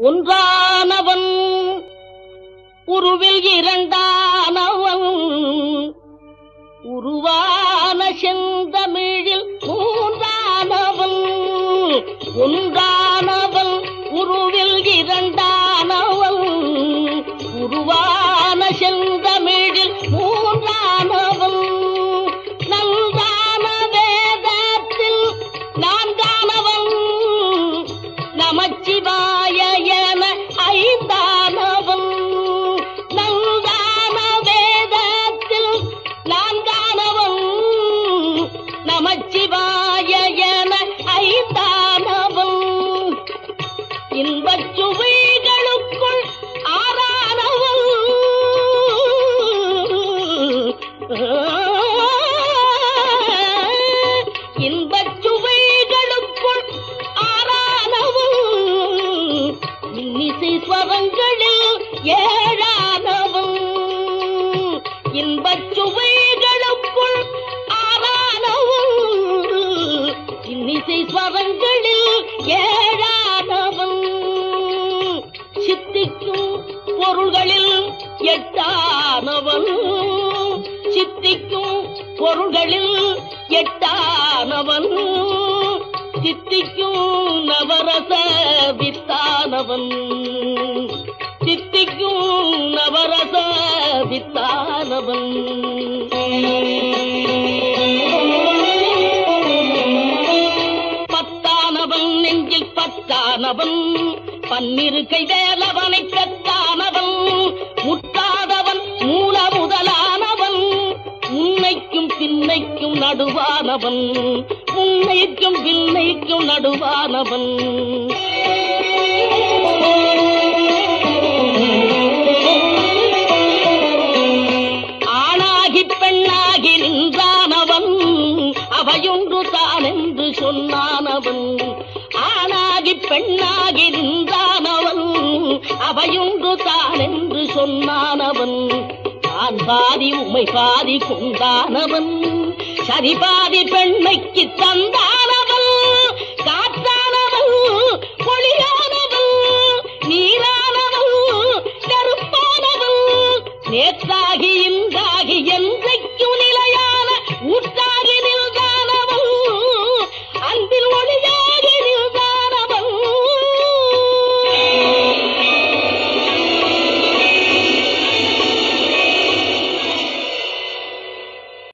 ஒன்றானவன் உருவில் இரண்டானவன் உருவான செந்தமிழில் மூன்றானவன் ஒன்றானவன் பவங்களில் ஸ்வரங்களில் இன்பச் சுவைகளுக்குள் ஆறானவும் இன்னிசை ஸ்வரங்களில் ஏழானவும் சித்திக்கும் பொருள்களில் எட்டானவன் சித்திக்கும் பொருள்களில் எட்டானவன் சித்திக்கும் நவரச வித்தானவன் சித்திக்கும் நவரச வித்தானவன் பத்தானவன் நெஞ்சில் பத்தானவன். பன்னிரு கை வேலவனை பெற்றானவன் முட்டாதவன் மூல முதலானவன். உன்னைக்கும் பின்னைக்கும் நடுவானவன். உன்னைக்கும் பின்னைக்கும் நடுவானவன். அவையொன்று தான் என்று சொன்னானவன். ஆணாகி பெண்ணாகி நின்றானவன். அவையொன்று தான் என்று சொன்னானவன். நான் பாதி உமை பாதி கொண்டானவன். சரி பாதி பெண்மைக்கு தந்த